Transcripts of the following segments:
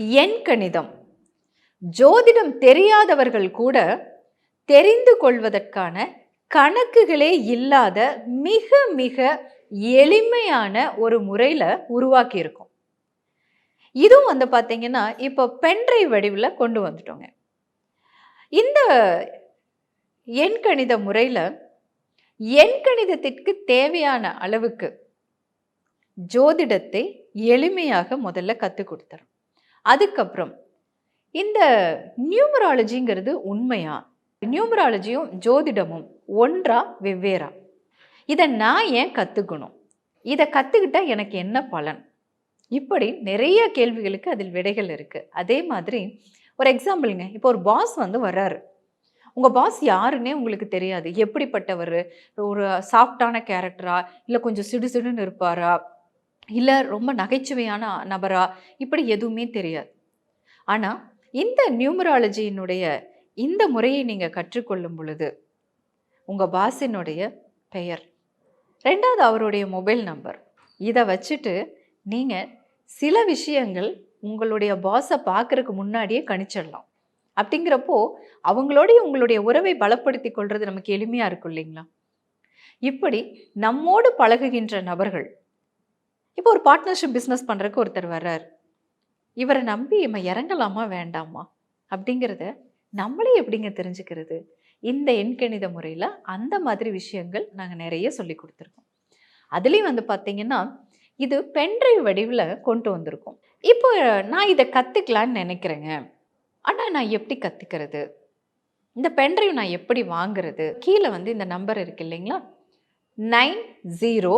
எண் கணிதம். ஜோதிடம் தெரியாதவர்கள் கூட தெரிந்து கொள்வதற்கான கணக்குகளே இல்லாத மிக மிக எளிமையான ஒரு முறையில் உருவாக்கியிருக்கும். இதுவும் வந்து பார்த்தீங்கன்னா இப்போ பென்ட்ரை வடிவில் கொண்டு வந்துட்டோங்க. இந்த எண்கணித முறையில் எண்கணிதத்திற்கு தேவையான அளவுக்கு ஜோதிடத்தை எளிமையாக முதல்ல கற்றுக் கொடுத்துரும் அதுக்கப்புறம் இந்த நியூமராலஜிங்கிறது உண்மையா? நியூமராலஜியும் ஜோதிடமும் ஒன்றா வெவ்வேறா? இதை நான் ஏன் கற்றுக்கணும் இதை கற்றுக்கிட்டா எனக்கு என்ன பலன்? இப்படி நிறைய கேள்விகளுக்கு அதில் விடைகள் இருக்குது அதே மாதிரி ஒரு எக்ஸாம்பிளுங்க இப்போ ஒரு பாஸ் வந்து வர்றாரு. உங்கள் பாஸ் யாருன்னே உங்களுக்கு தெரியாது. எப்படிப்பட்டவர்? ஒரு சாஃப்டான கேரக்டரா இல்லை கொஞ்சம் சிடு சிடுன்னு இருப்பாரா? இல்லை ரொம்ப நகைச்சுவையான நபரா? இப்படி எதுவுமே தெரியாது. ஆனால் இந்த நியூமராலஜியினுடைய இந்த முறையை நீங்கள் கற்றுக்கொள்ளும் பொழுது உங்கள் பாஸினுடைய பெயர் ரெண்டாவது அவருடைய மொபைல் நம்பர் இதை வச்சுட்டு நீங்கள் சில விஷயங்கள் உங்களுடைய பாஸை பார்க்குறதுக்கு முன்னாடியே கணிச்சிடலாம். அப்படிங்கிறப்போ அவங்களோடைய உங்களுடைய உறவை பலப்படுத்தி கொள்வது நமக்கு எளிமையாக இருக்கும் இல்லைங்களா? இப்படி நம்மோடு பழகுகின்ற நபர்கள் இப்போ ஒரு பார்ட்னர்ஷிப் பிஸ்னஸ் பண்ணுறக்கு ஒருத்தர் வர்றார். இவரை நம்பி நம்ம இறங்கலாமா வேண்டாமா? அப்படிங்கிறத நம்மளே எப்படிங்க தெரிஞ்சுக்கிறது? இந்த எண்கணித முறையில் அந்த மாதிரி விஷயங்கள் நாங்கள் நிறைய சொல்லி கொடுத்துருக்கோம். அதுலேயும் வந்து பார்த்தீங்கன்னா இது பென்ட்ரைவ் வடிவில் கொண்டு வந்திருக்கோம். இப்போ நான் இதை கற்றுக்கலான்னு நினைக்கிறேங்க. ஆனால் நான் எப்படி கற்றுக்கிறது இந்த பென்ட்ரைவ் நான் எப்படி வாங்குறது? கீழே வந்து இந்த நம்பர் இருக்கு இல்லைங்களா? Nine zero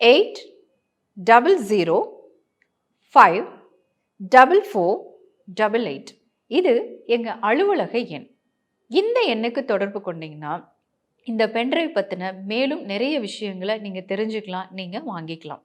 eight double zero five double four double eight இது எங்கள் அலுவலக எண். இந்த எண்ணுக்கு தொடர்பு கொண்டீங்கன்னா இந்த பென்ட்ரைவ் பற்றின மேலும் நிறைய விஷயங்களை நீங்கள் தெரிஞ்சுக்கலாம் நீங்கள் வாங்கிக்கலாம்.